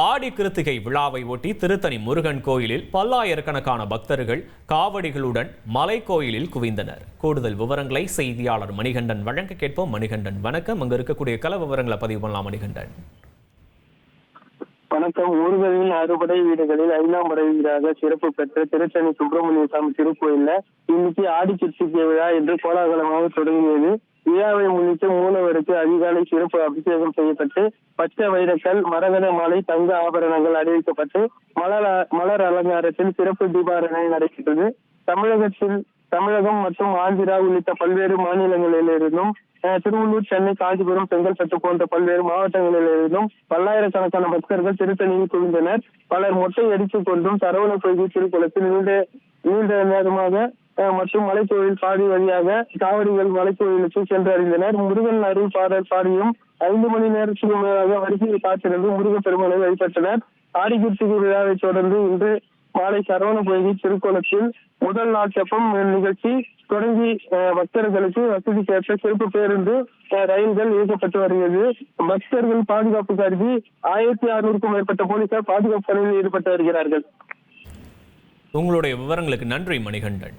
ஆடி கிருத்திகை விழாவை ஒட்டி திருத்தணி முருகன் கோயிலில் பல்லாயிரக்கணக்கான பக்தர்கள் காவடிகளுடன் மலை கோயிலில் குவிந்தனர். கூடுதல் விவரங்களை செய்தியாளர் மணிகண்டன் வழங்க கேட்போம். மணிகண்டன் வணக்கம். அங்க இருக்கக்கூடிய கல விவரங்களை பதிவு பண்ணலாம் மணிகண்டன். வணக்கம். ஊர்களின் அறுபடை வீடுகளில் ஐந்தாம் படை வீடாக சிறப்பு பெற்ற திருச்சனி சுப்பிரமணிய சாமி திருக்கோயில்ல இன்னைக்கு ஆடி கிருத்திகை விழா என்று கோலாகலமாக தொடங்கியது. விழாவை முன்னிட்டு மூலவருக்கு அதிகாலை சிறப்பு அபிஷேகம் செய்யப்பட்டு பச்சை வைரக்கல் மரகத மாலை தங்க ஆபரணங்கள் அணிவிக்கப்பட்டு மலர் மலர் அலங்காரத்தில் சிறப்பு தீபாரணை நடைபெற்றது. தமிழகத்தில் தமிழகம் மற்றும் ஆந்திரா உள்ளிட்ட பல்வேறு மாநிலங்களிலிருந்தும் திருவள்ளூர் சென்னை காஞ்சிபுரம் செங்கல்பட்டு போன்ற பல்வேறு மாவட்டங்களிலிருந்தும் பல்லாயிரக்கணக்கான பக்தர்கள் திருத்தணியில் குவிந்தனர். பலர் மொட்டை அடித்துக் கொண்டும் சரவண பொய்கை திருக்குளத்தில் நீண்ட நீண்ட நேரமாக மற்றும் மலைக்கோயில் பாதி வழியாக காவடிகள் மலைக்கோயிலுக்கு சென்றடைந்தனர் முருகன் அருள் பாடல் பாடியும் ஐந்து மணி நேரத்துக்கு மேலாக வருகையை காத்திருந்து முருகப் பெருமானை வழிபட்டனர். ஆடிக்கிருத்திகை விழாவை தொடர்ந்து இன்று மாலை சரவண பொய்கை திருக்கோணத்தில் முதல் நாள் செப்பம் நிகழ்ச்சி தொடங்கி அஹ், பக்தர்களுக்கு வசதிக்கேற்ற சிறப்பு பேருந்து அஹ், ரயில்கள் இயக்கப்பட்டு வருகிறது. பக்தர்கள் பாதுகாப்பு கருதி ஆயிரத்தி அறுநூறுக்கும் மேற்பட்ட போலீசார் பாதுகாப்பு பணியில் ஈடுபட்டு வருகிறார்கள். உங்களுடைய விவரங்களுக்கு நன்றி மணிகண்டன்.